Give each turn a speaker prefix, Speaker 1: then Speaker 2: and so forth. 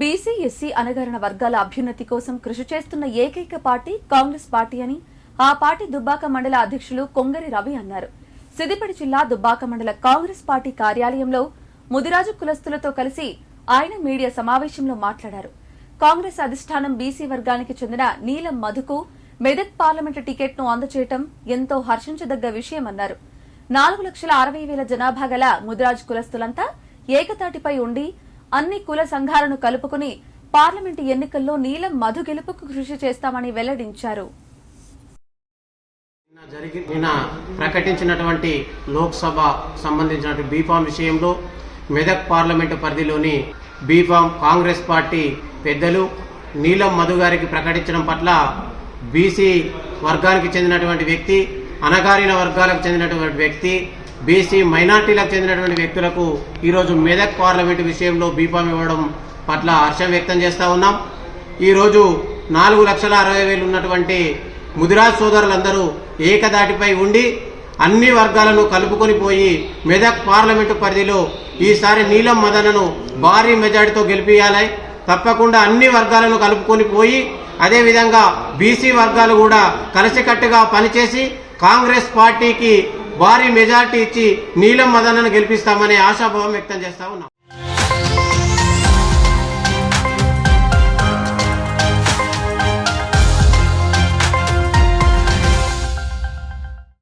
Speaker 1: SC అనగరణ వర్గాల అభ్యున్నతి కోసం కృషి చేస్తున్న ఏకైక పార్టీ కాంగ్రెస్ పార్టీ అని ఆ పార్టీ దుబ్బాక మండల అధ్యక్షులు కొంగరి రవి అన్నారు. సిద్దిపేట జిల్లా దుబ్బాక మండల కాంగ్రెస్ పార్టీ కార్యాలయంలో ముదిరాజు కులస్తులతో కలిసి ఆయన మీడియా సమావేశంలో మాట్లాడారు. కాంగ్రెస్ అధిష్టానం బీసీ వర్గానికి చెందిన నీలం మధుకు మెదక్ పార్లమెంటు టికెట్ను అందచేయటం ఎంతో హర్షించదగ్గ విషయమన్నారు. నాలుగు లక్షల అరవై వేల జనాభా గల ముదిరాజ్ కులస్తులంతా ఏకతాటిపై ఉండి అన్ని కుల సంఘాలను కలుపుకుని పార్లమెంటు ఎన్నికల్లో నీలం మధు గెలుపుకు కృషి చేస్తామని వెల్లడించారు.
Speaker 2: నిన్న ప్రకటించినటువంటి లోక్సభ సంబంధించినటువంటి బీఫామ్ విషయంలో మెదక్ పార్లమెంటు పరిధిలోని బీఫామ్ కాంగ్రెస్ పార్టీ పెద్దలు నీలం మధు గారికి ప్రకటించడం పట్ల బీసీ వర్గానికి చెందినటువంటి వ్యక్తి అనగారిన వర్గాలకు చెందినటువంటి వ్యక్తి బీసీ మైనార్టీలకు చెందినటువంటి వ్యక్తులకు ఈరోజు మెదక్ పార్లమెంటు విషయంలో బీఫామ్ ఇవ్వడం పట్ల హర్షం వ్యక్తం చేస్తూ ఉన్నాం. ఈరోజు నాలుగు లక్షల అరవై వేలు ఉన్నటువంటి ముదిరాజ్ సోదరులందరూ ఏకదాటిపై ఉండి అన్ని వర్గాలను కలుపుకొని పోయి మెదక్ పార్లమెంటు పరిధిలో ఈసారి నీలం మదనను భారీ మెజార్టీతో గెలిపియాలి తప్పకుండా అన్ని వర్గాలను కలుపుకొని పోయి అదేవిధంగా బీసీ వర్గాలు కూడా కలిసికట్టుగా పనిచేసి కాంగ్రెస్ పార్టీకి భారీ మెజార్టీ ఇచ్చి నీలం మదనను గెలిపిస్తామనే ఆశాభావం వ్యక్తం చేస్తా ఉన్నాం.